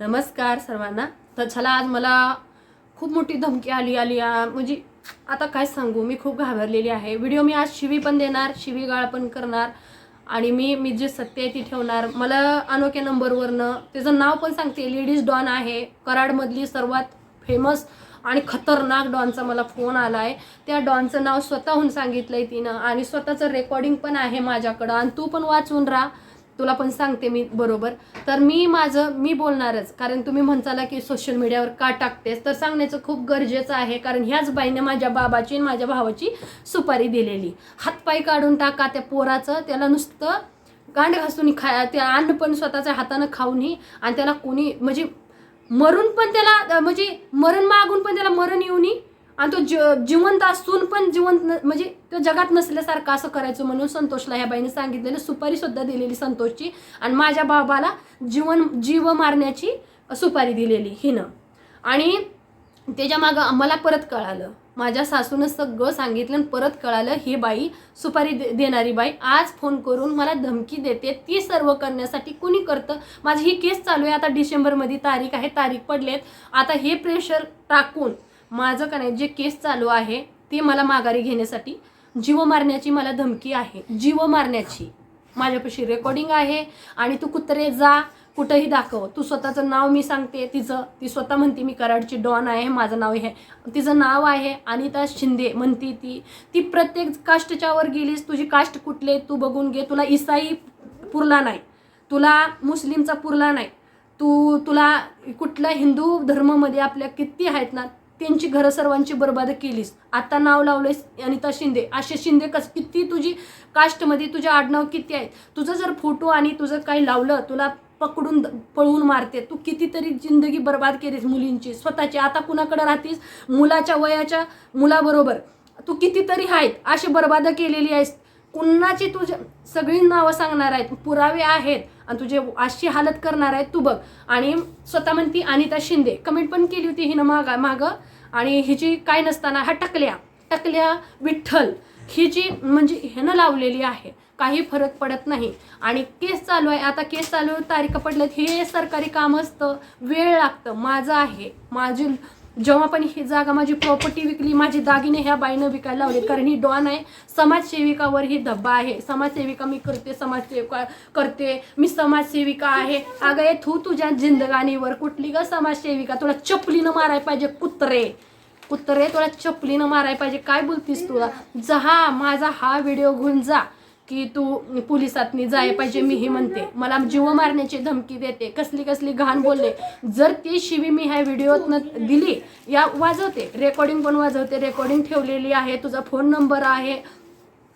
नमस्कार सर्वांना. तर चला आज मला खूप मोठी धमकी आली आली म्हणजे आता काय सांगू? मी खूप घाबरलेली आहे. व्हिडिओ मी आज शिवी पण देणार शिवीगाळ पण करणार आणि मी मी जे सत्य आहे ती ठेवणार. मला अनोख्या नंबरवरनं त्याचं नाव पण सांगते. लेडीज डॉन आहे. कराडमधली सर्वात फेमस आणि खतरनाक डॉनचा मला फोन आला आहे त्या डॉनचं नाव स्वतःहून सांगितलं आहे तिनं आणि स्वतःचं रेकॉर्डिंग पण आहे माझ्याकडं. आणि तू पण वाचून राहा. तुला पण सांगते मी बरोबर. तर मी माझं मी बोलणारच. कारण तुम्ही म्हणताला की सोशल मीडियावर का टाकतेस? तर सांगण्याचं खूप गरजेचं आहे. कारण ह्याच बाईने माझ्या बाबाची आणि माझ्या भावाची सुपारी दिलेली. हातपाय काढून टाका त्या पोराचं. त्याला नुसतं गांड घासून खा त्या अन्न पण स्वतःच्या हातानं खाऊनही आणि त्याला कोणी म्हणजे मरून पण त्याला म्हणजे मरण मागून पण त्याला मरण येऊनही आणि तो ज जिवंत असून पण जिवंत न म्हणजे तो जगात नसल्यासारखं असं करायचं म्हणून संतोषला ह्या बाईने सांगितलेलं सुपारी सुद्धा दिलेली संतोषची आणि माझ्या बाबाला जीवन जीव मारण्याची सुपारी दिलेली हिनं. आणि त्याच्या मागं मला परत कळालं. माझ्या सासूनं सगळं सांगितलं आणि परत कळालं ही बाई सुपारी दे देणारी बाई आज फोन करून मला धमकी देते ती सर्व करण्यासाठी कुणी करतं? माझी ही केस चालू आहे आता डिसेंबरमध्ये तारीख आहे तारीख पडलेत. आता हे प्रेशर टाकून माझं का नाही जे केस चालू आहे ते मला माघारी घेण्यासाठी जीव मारण्याची मला धमकी आहे. जीव मारण्याची. माझ्यापाशी रेकॉर्डिंग आहे आणि तू कुत्रे जा कुठंही दाखव. तू स्वतःचं नाव मी सांगते तिचं ती स्वतः म्हणते मी कराडची डॉन आहे माझं नाव हे. तिचं नाव आहे अनिता शिंदे म्हणते ती. ती प्रत्येक कास्टच्यावर गेलीस तुझी कास्ट कुठले तू बघून घे. तुला इसाई पुरला नाही. तुला मुस्लिमचा पुरला नाही. तू तुला कुठल्या हिंदू धर्मामध्ये आपल्या किती आहेत ना त्यांची घरं सर्वांची बरबाद केलीस. आता नाव लावलंयस अनिता शिंदे. असे शिंदे कस किती तुझी कास्टमध्ये तुझे आडनाव किती आहेत? तुझं जर फोटो आणि तुझं काही लावलं तुला पकडून द- पळवून मारते तू कितीतरी जिंदगी बर्बाद केलीस मुलींची स्वतःची. आता कुणाकडे राहतीस? मुलाच्या वयाच्या मुलाबरोबर. तू कितीतरी आहेत अशी बर्बाद केलेली आहेस. कुणाची तुझ्या सगळी नावं सांगणार आहेत? पुरावे आहेत. आणि तुझे अशी हालत करणार आहेत. तू बघ. आणि स्वतः म्हणती अनिता शिंदे. कमेंट पण केली होती हिनं मागा मागं. आणि हिची काय नसताना ह्या टकल्या. टकल्या विठ्ठल. ही जी म्हणजे ह्यानं लावलेली आहे. काही फरक पडत नाही. आणि केस चालू आहे. आता केस चालू तारीख पडल्यात. हे सरकारी काम असतं. वेळ लागतं. माझं आहे. माझी जेव्हा पण ही जागा माझी प्रॉपर्टी विकली माझी दागिने ह्या बाईनं विकायला लावले. कारण ही डॉन आहे समाजसेविकावर ही धब्बा आहे. समाजसेविका मी करते समाजसेविका करते. मी समाजसेविका आहे. अगं ये तू तुझ्या जिंदगानीवर कुठली ग समाजसेविका? तुला चपलीनं मारायला पाहिजे कुत्रे. कुत्रे तुला चपलीनं मारायला पाहिजे. काय बोलतीस तुला? जा माझा हा व्हिडिओ घेऊन जा. की तू पोलिसातनी जाय पाहिजे मी हे म्हणते. मला जीव मारण्याची धमकी देते कसली कसली घाण बोलले. जर ती शिवी मी ह्या व्हिडिओतनं दिली या वाजवते. रेकॉर्डिंग पण वाजवते रेकॉर्डिंग ठेवलेली आहे तुझा फोन नंबर आहे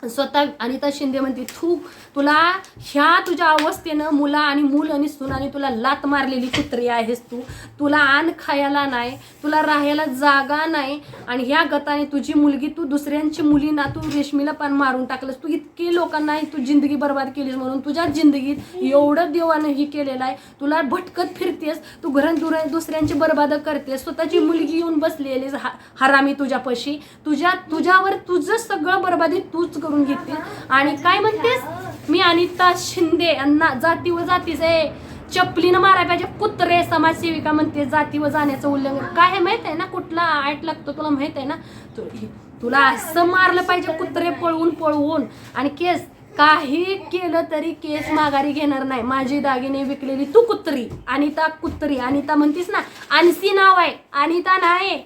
स्वतः अनिता शिंदे म्हणते तू तुला ह्या तुझ्या अवस्थेनं मुला आणि मूल आणि सुनाने तुला लात मारलेली कुत्री आहेस तू. तुला आण खायला नाही तुला राहायला जागा नाही आणि ह्या गताने तुझी मुलगी तू दुसऱ्यांची मुलींना तू रेशमीला पण मारून टाकलंस. तू इतकी लोकांना तू जिंदगी बर्बाद केलीस म्हणून. तुझ्या जिंदगीत एवढं देवानं ही केलेलं आहे. तुला भटकत फिरतेस तू घरात दुर दुसऱ्यांची बर्बाद करतेस. स्वतःची मुलगी येऊन बसलेलीस हा हरामी तुझ्यापाशी. तुझ्या तुझ्यावर तुझं सगळं बर्बादी तूच करून घेते. आणि काय म्हणतेस? मी अनिता शिंदे यांना जाती व जातीच आहे चपलीनं माराय पाहिजे. कुत्रे समाजसेविका म्हणते जाती व जाण्याचं उल्लंघन. काय माहीत आहे ना? कुठला आठ लागतो तुला माहीत आहे ना? तुला असं मारलं पाहिजे कुत्रे पळवून पळवून. आणि केस काही केलं तरी केस माघारी घेणार नाही. माझी दागिने विकलेली तू कुत्री. अनिता कुत्री. अनिता म्हणतीस ना आणसी नाव आहे. अनिता नाही.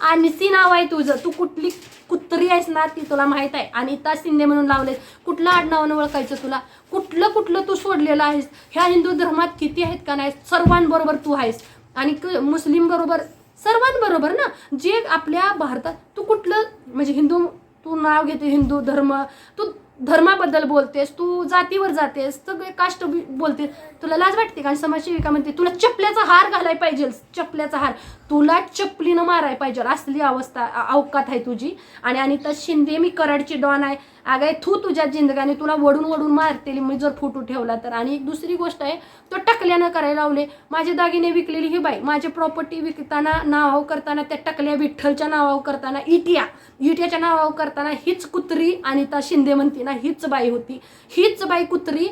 आणसी नाव आहे तुझं. तू कुठली कुत्री आहेस ना ती तुला माहीत आहे. अनिता शिंदे म्हणून लावलेस कुठलं आडनावानं ओळखायचं तुला? कुठलं कुठलं तू सोडलेलं आहेस? ह्या हिंदू धर्मात किती आहेत का नाही सर्वांबरोबर तू आहेस. आणि मुस्लिम बरोबर सर्वांबरोबर ना? जे आपल्या भारतात तू कुठलं म्हणजे हिंदू तू नाव घेते हिंदू धर्म तू धर्माबद्दल बोलतेस तू जातीवर जातेस सगळे कास्ट बी- बोलतेस तुला लाज वाटते का? आणि समाजसेविका म्हणते तुला चपल्याचा हार घालाय पाहिजे चपल्याचा हार. तुला चपलीनं माराय पाहिजे. असली अवस्था अवकात आहे तुझी. आणि अनिता शिंदे मी कराडची डॉन आहे. अगाय तू तुझ्या जिंदगाने तुला वडून वडून मारतेली मी जर फोटो ठेवला तर. आणि एक दुसरी गोष्ट आहे तो टकल्यानं करायला लावले. माझे दागिने विकलेली ही बाई माझी प्रॉपर्टी विकताना नावाव करताना त्या टकल्या विठ्ठलच्या नावावर करताना इटिया इटियाच्या नावावर करताना हीच कुत्री अनिता शिंदे म्हणते. ना हीच बाई होती. हीच बाई कुत्री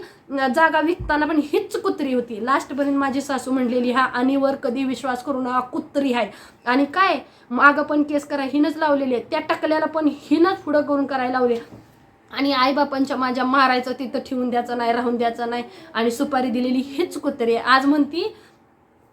जागा विकताना पण हीच कुत्री होती. लास्टपर्यंत माझी सासू म्हणलेली हा आणीवर कधी विश्वास करू नका कुत्री आहे. आणि काय? मागं पण केस करा हिनंच लावलेली आहे त्या टकल्याला पण हिनंच पुढं करून करायला लावले. आणि आईबापांच्या माझ्या मारायचं तिथं ठेवून द्यायचं नाही राहून द्यायचं नाही. आणि सुपारी दिलेली हीच कुत्री आहे. आज म्हणती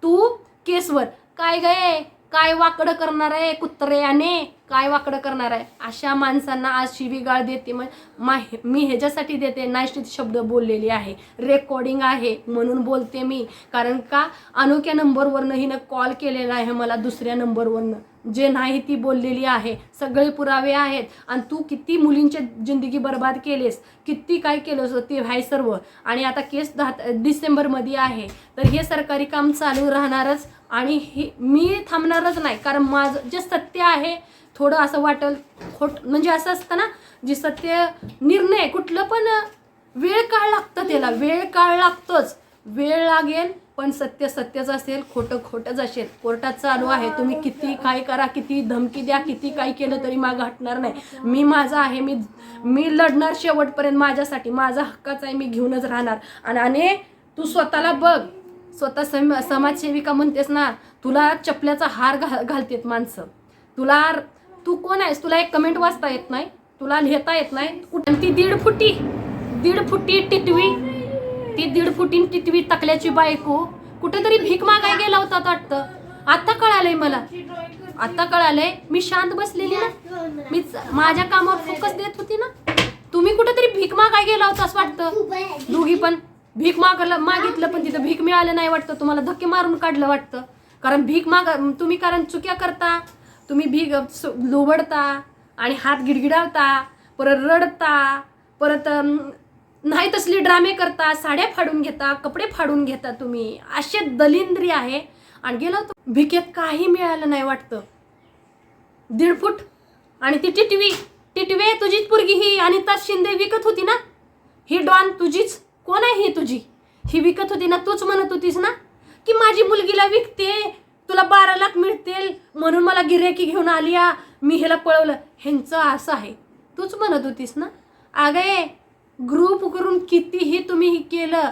तू केसवर. काय गे काय वाकडं करणार आहे कुत्र्याने? काय वाकडं करणार आहे? अशा माणसांना आज शिवीगाळ देते. मग मा- मी ह्याच्यासाठी देते. नाही शब्द बोललेली आहे. रेकॉर्डिंग आहे म्हणून बोलते मी. कारण का? अनोख्या नंबरवरनं हिनं कॉल केलेला आहे मला दुसऱ्या नंबरवरनं. जे नाही ती बोललेली आहे सगळे पुरावे आहेत. आणि तू किती मुलींची जिंदगी बर्बाद केलेस किती काय केलंस ते आहे सर्व. आणि आता केस दहा डिसेंबरमध्ये आहे. तर हे सरकारी काम चालू राहणारच आणि हे मी थांबणारच नाही. कारण माझं जे सत्य आहे थोडं असं वाटेल खोट म्हणजे असं असतं ना जे सत्य निर्णय कुठलं पण वेळ काळ लागतं त्याला. वेळ काळ लागतोच. वेळ लागेल पण सत्य सत्यच असेल खोटं खोटंच असेल. कोर्टात चालू आहे. तुम्ही किती काय करा किती धमकी द्या किती काय केलं तरी मागं हटणार नाही. मी माझा आहे मी मी लढणार शेवटपर्यंत माझ्यासाठी. माझा हक्काचा आहे मी घेऊनच राहणार. आणि आणि तू स्वतःला बघ. स्वतः सम समाजसेविका म्हणतेस ना तुला चपल्याचा हार घाल घालतेत माणसं. तुला तू कोण आहेस? तुला एक कमेंट वाचता येत नाही. तुला लिहिता येत नाही. कुठं? ती दीड फुटी दीड फुटी टिटवी ती दीड फुटीन टिटवी टाकल्याची बायको कुठेतरी भीक मागाय गेला होता वाटतं. आता कळालंय मला. आता कळालंय. मी शांत बसलेली ना. मी माझ्या कामावर फोकस देत होती ना. तुम्ही कुठेतरी भीक मागाय गेला होता असं वाटतं. दोघी पण भीक मागलं मागितलं पण तिथं भीक मिळालं नाही वाटतं. तुम्हाला धक्के मारून काढलं वाटतं. कारण भीक माग तुम्ही कारण चुक्या करता. तुम्ही भीक लोबडता आणि हात गिडगिडावता परत रडता परत नाही तसली ड्रामे करता साड्या फाडून घेता कपडे फाडून घेता तुम्ही. असे दलिंद्री आहे. आणि गेलो तो भिकेत काही मिळालं नाही वाटतं. दीड फूट. आणि ती टिटवी टिटवे तुझीच पोरगी ही. आणि तास शिंदे विकत होती ना? ही डॉन तुझीच? कोण आहे ही तुझी? ही विकत होती ना? तूच म्हणत होतीस ना? की माझी मुलगीला विकते तुला बारा लाख मिळतील म्हणून मला गिऱ्हाईकी घेऊन आली मी ह्याला पळवलं. ह्यांचं असं आहे. तूच म्हणत होतीस ना? अगं ग्रुप करून कितीही तुम्ही हे केलं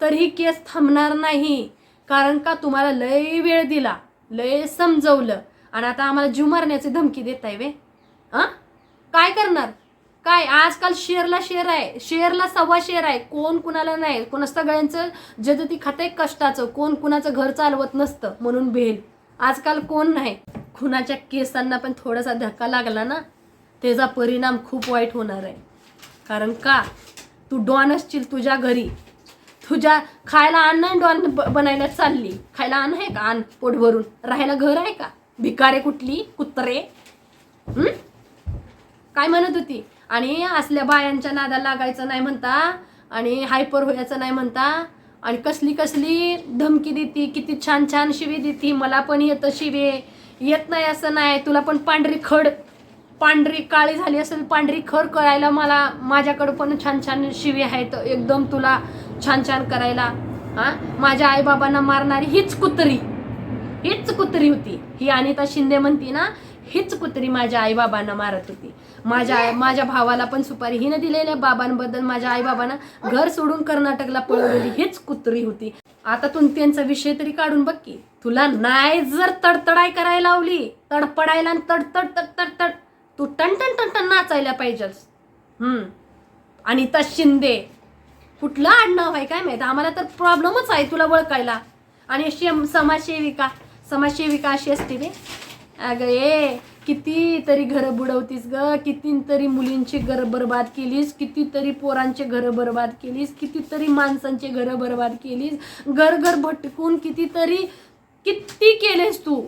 तरीही केस थांबणार नाही. कारण का तुम्हाला लय वेळ दिला लय समजवलं. आणि आता आम्हाला जीव मारण्याची धमकी देत आहे वे हां? काय करणार? काय? आजकाल शेअरला शेअर आहे. शेअरला सव्वा शेअर आहे. कोण कुणाला नाही. कोण सगळ्यांचं जजती खाते कष्टाचं. कोण कुणाचं घर चालवत नसतं म्हणून भेल. आजकाल कोण नाही. खुनाच्या केसांना पण थोडासा धक्का लागला ना त्याचा परिणाम खूप वाईट होणार आहे. कारण का? तू डॉन असशील तुझ्या घरी. तुझ्या खायला अन्न नाही डॉन ब- बनायला चालली. खायला अन्न आहे का? अन्न पोट भरून राहायला घर आहे का? भिकारे कुठली? कुत्रे? काय म्हणत होती? आणि असल्या बायांच्या नादाला लागायचं नाही म्हणता. आणि हायपर व्हायचं नाही म्हणता. आणि कसली कसली धमकी देती किती छान छान शिवी देती. मला पण येतं शिवे. येत नाही असं नाही. तुला पण पांढरी खड पांढरी काळी झाली असेल पांढरी खर करायला मला माझ्याकडं पण छान छान शिवी आहेत. एकदम तुला छान छान करायला. हा? माझ्या आईबाबांना मारणारी हीच कुत्री. हीच कुत्री होती. ही अनिता शिंदे म्हणती ना हीच कुत्री माझ्या आईबाबांना मारत होती. माझ्या माझ्या भावाला पण सुपारी हिनं दिलेल्या बाबांबद्दल माझ्या आईबाबांना घर सोडून कर्नाटकला पळवलेली हीच कुत्री होती. आता तू त्यांचा विषय तरी काढून बघ की. तुला नाही जर तडतडाय करायला लावली तडपडायला आणि तडतड. तू टन टन तू टन नाचायला पाहिजेस. हम्म. अनिता शिंदे. कुठलं आडनाव आहे काय माहिती? आम्हाला तर प्रॉब्लेमच आहे तुला ओळखायला. आणि शेम समाजसेविका समाजसेविका अशी असते रे. अगं ए किती तरी घरं बुडवतीस ग. किती तरी मुलींची घरं बर्बाद केलीस. कितीतरी पोरांचे घरं बर्बाद केलीस. कितीतरी माणसांचे घरं बर्बाद केलीस. घर घर भटकून कितीतरी किती केलेस तू?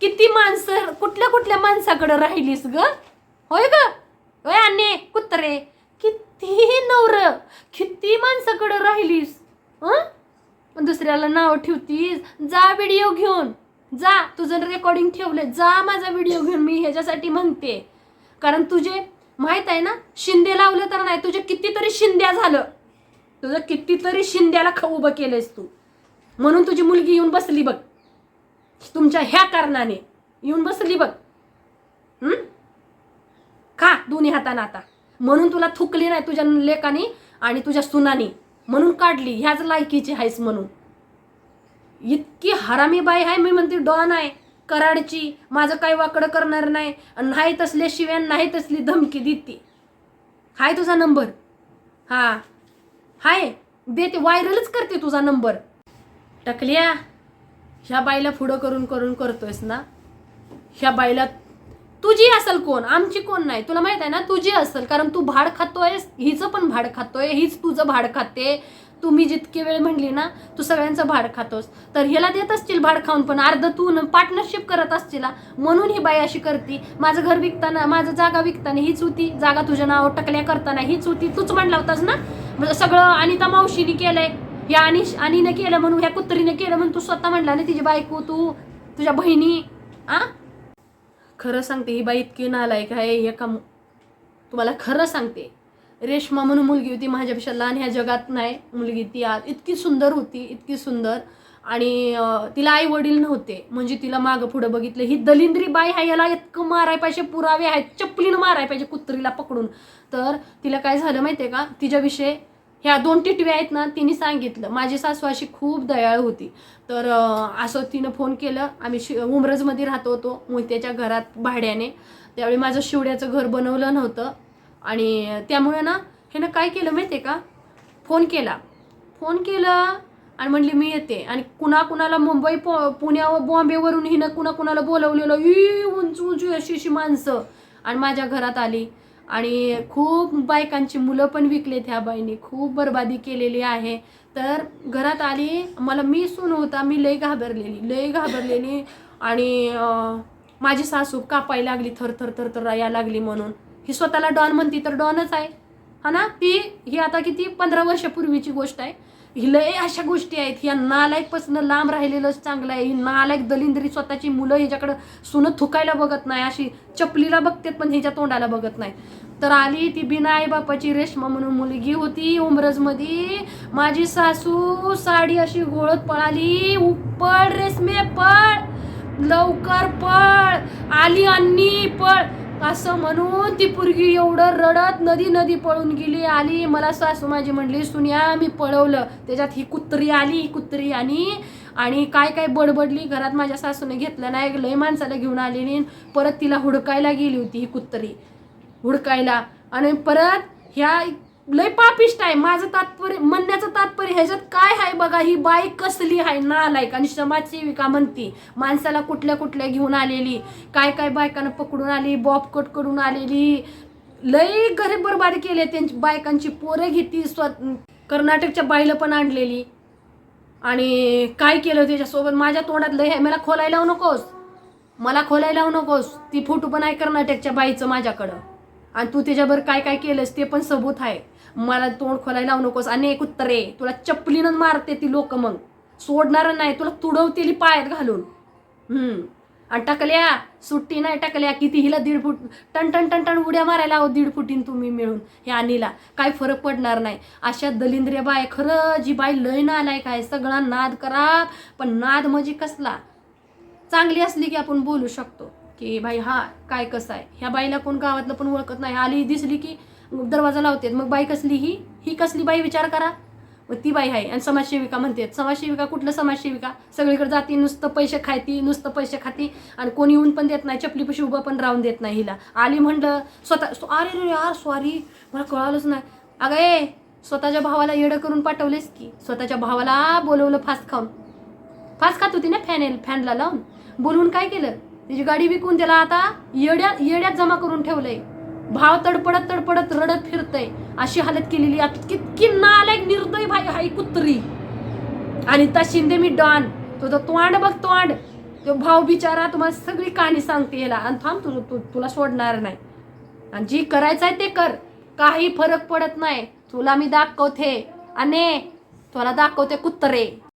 किती माणसं कुठल्या कुठल्या माणसाकडं राहिलीस ग? होय ग? होय अन्ने कुत्रे किती नवर किती माणसाकडं राहिलीस हं? दुसऱ्याला नाव ठेवतीस जा व्हिडिओ घेऊन जा तुझं रेकॉर्डिंग ठेवलं जा माझा व्हिडिओ घेऊन मी ह्याच्यासाठी म्हणते. कारण तुझे माहीत आहे ना शिंदे लावलं तर नाही तुझे कितीतरी शिंद्या झालं. तुझं कितीतरी शिंद्याला खाऊ उभं केलंयस तू. म्हणून तुझी मुलगी येऊन बसली बघ. तुमच्या ह्या कारणाने. येऊन बसली बघ. का दोन्ही हातानं आता? म्हणून तुला थुकली नाही तुझ्या लेखानी आणि तुझ्या सुनानी. म्हणून काढली ह्याच लायकीची आहेस म्हणून. इतकी हरामी बाई आहे मी म्हणते डॉन आहे कराडची माझं काही वाकडं करणार नाही आणि नाही तसले शिव्या नाही तसली धमकी देते. हाय तुझा नंबर. हा. हाय देते व्हायरलच करते तुझा नंबर. टकल्या ह्या बाईला पुढं करून करून करतोयस ना? ह्या बाईला तुझी असेल कोण? आमची कोण नाही? तुला माहीत आहे ना तुझी असेल. कारण तू भाड खातोय हिचं पण भाड खातोय हीच तुझं भाड खाते. तुम्ही जितके वेळ म्हणली ना तू सगळ्यांचं भाड खातोस. तर ह्याला देत असतील भाड खाऊन पण अर्ध तू पार्टनरशिप करत असतील म्हणून ही बाई अशी करती. माझं घर विकताना माझं जागा विकताना हीच होती. जागा तुझ्या नाव टकल्या करताना हीच होती. तूच म्हणला होतास ना? सगळं अनिता मावशीने केलंय. या अनिश अनिने केलं म्हणून ह्या कुत्रीने केलं म्हणून तू स्वतः म्हणला ना तिची बायको तू तुझ्या बहिणी आ? खरं सांगते ही बाई इतकी नालायक आहे एका तुम्हाला खरं सांगते. रेश्मा म्हणून मुलगी होती माझ्यापेक्षा लहान ह्या जगात नाही. मुलगी ती आज इतकी सुंदर होती इतकी सुंदर. आणि तिला आई वडील नव्हते. म्हणजे तिला मागं पुढं बघितलं ही दलिंद्री बाई आहे याला इतकं माराय पाहिजे पुरावे आहेत. चपलीनं माराय पाहिजे कुत्रीला पकडून. तर तिला काय झालं माहिती आहे का? तिच्याविषयी ह्या दोन टिटव्या आहेत ना तिने सांगितलं. माझी सासू अशी खूप दयाळ होती. तर असं तिनं फोन केलं. आम्ही शि उमरजमध्ये राहत होतो मोहित्याच्या घरात भाड्याने. त्यावेळी माझं शिवड्याचं घर बनवलं नव्हतं. आणि त्यामुळे ना ह्यानं काय केलं माहिती आहे का? फोन केला. फोन केलं आणि म्हणली मी येते. आणि कुणा कुणाला मुंबई पो पुण्या बॉम्बेवरून हिनं कुणा कुणाला बोलवलेलं ई उंच उंच अशी अशी माणसं. आणि माझ्या घरात आली. आणि खूप बायकांची मुलं पण विकलेत ह्या बाईने. खूप बरबादी केलेली आहे. तर घरात आली मला मी सून होता मी लय घाबरलेली लय घाबरलेली. आणि माझी सासू कापायला लागली थर थर थर थर या लागली म्हणून. ही स्वतःला डॉन म्हणती तर डॉनच आहे. हा ना? ती ही आता किती? पंधरा वर्षापूर्वीची गोष्ट आहे. ही लय अशा गोष्टी आहेत. ह्या नालायकपासून लांब राहिलेलंच चांगलं आहे. ही नालायक दलिंद्री स्वतःची मुलं हिच्याकडं सुनं थुकायला बघत नाही. अशी चपलीला बघतात पण हिच्या तोंडाला बघत नाही. तर आली ती बिना आई बापाची रेश्मा म्हणून मुलगी होती उमरजमध्ये माझी सासू साडी अशी गोळत पळाली. उपड रेशमे पळ. लवकर पळ. आली अन्नी पळ. असं म्हणून ती पोरगी एवढं रडत नदी नदी पळून गेली आली. मला सासू माझी म्हणली सुन्या मी पळवलं. त्याच्यात ही कुत्री आली ही कुत्री आणि आणि काय काय बडबडली घरात माझ्या सासूने घेतलं नाही. लय माणसाला घेऊन आलेली परत तिला हुडकायला गेली होती ही कुत्री. हुडकायला. आणि परत ह्या लय पापिष्ट आहे. माझं तात्पर्य म्हणण्याचं तात्पर्य ह्याच्यात काय आहे बघा ही बाई कसली आहे नालायक आणि समाजसेविका म्हणती. माणसाला कुठल्या कुठल्या घेऊन आलेली काय काय बायकांना पकडून आली बॉब कट करून आलेली. लय घरे बरबाद केले त्यांची बायकांची पोरं घेती स्व कर्नाटकच्या बाईला पण आणलेली. आणि काय केलं त्याच्यासोबत? माझ्या तोंडात लय आहे. मला खोलायला लावू नकोस. मला खोलायला लावू नकोस. ती फोटो पण आहे कर्नाटकच्या बाईचं माझ्याकडं. आणि तू त्याच्यावर काय काय केलंस ते पण सबूत आहे. मला तोंड खोलायला लावू नकोस. आणि एक उत्तरे तुला चपलीनं मारते ती लोक मग. सोडणार नाही तुला तुडवतेली पायात घालून. आणि टाकल्या सुट्टी नाही टाकल्या किती हिला दीड फूट टन टन टन टन उड्या मारायला आहो दीड फुटीन तुम्ही मिळून हे अनिला. काय फरक पडणार नाही. अशा दलिंद्रिया बाय खरं जी बाई लय नालाय काय सगळा नाद करा पण नाद म्हणजे कसला? चांगली असली की आपण बोलू शकतो. की भाई हा काय कसं आहे? ह्या बाईला कोण गावातलं पण ओळखत नाही. आली दिसली की दरवाजा लावते मग बाई कसली ही? ही कसली बाई? विचार करा. मग ती बाई आहे. आणि समाजसेविका म्हणते समाजसेविका कुठलं समाजसेविका? सगळीकडे जाती नुसतं पैसे खायती नुसतं पैसे खाती. आणि कोणी येऊन पण देत नाही. चपलीपशी उभं पण राहून देत नाही हिला. आली म्हणलं स्वतः अरे रे यार सॉरी मला कळालंच नाही. अगं ए स्वतःच्या भावाला येडं करून पाठवलेस की? स्वतःच्या भावाला बोलवलं फास्ट खाऊन. फास्ट खात होती ना फॅन फॅनला लावून? बोलवून काय केलं? तिची गाडी विकून त्याला आता येड्यात येड्यात जमा करून ठेवलंय. भाव तडपडत तडपडत रडत फिरतय. अशी हालत केलेली आता कितकी नालायक निर्दय भाई हाय कुत्री. आणि त्या शिंदे मी डॉन. तुझं तोंड बघ तोंड. तो भाव बिचारा तुम्हाला सगळी कहाणी सांगते याला. आणि थांब तुझं तू तुला सोडणार नाही. आणि जी करायचं आहे ते कर. काही फरक पडत नाही. तुला मी दाखवते. अने तुला दाखवते कुत्रे.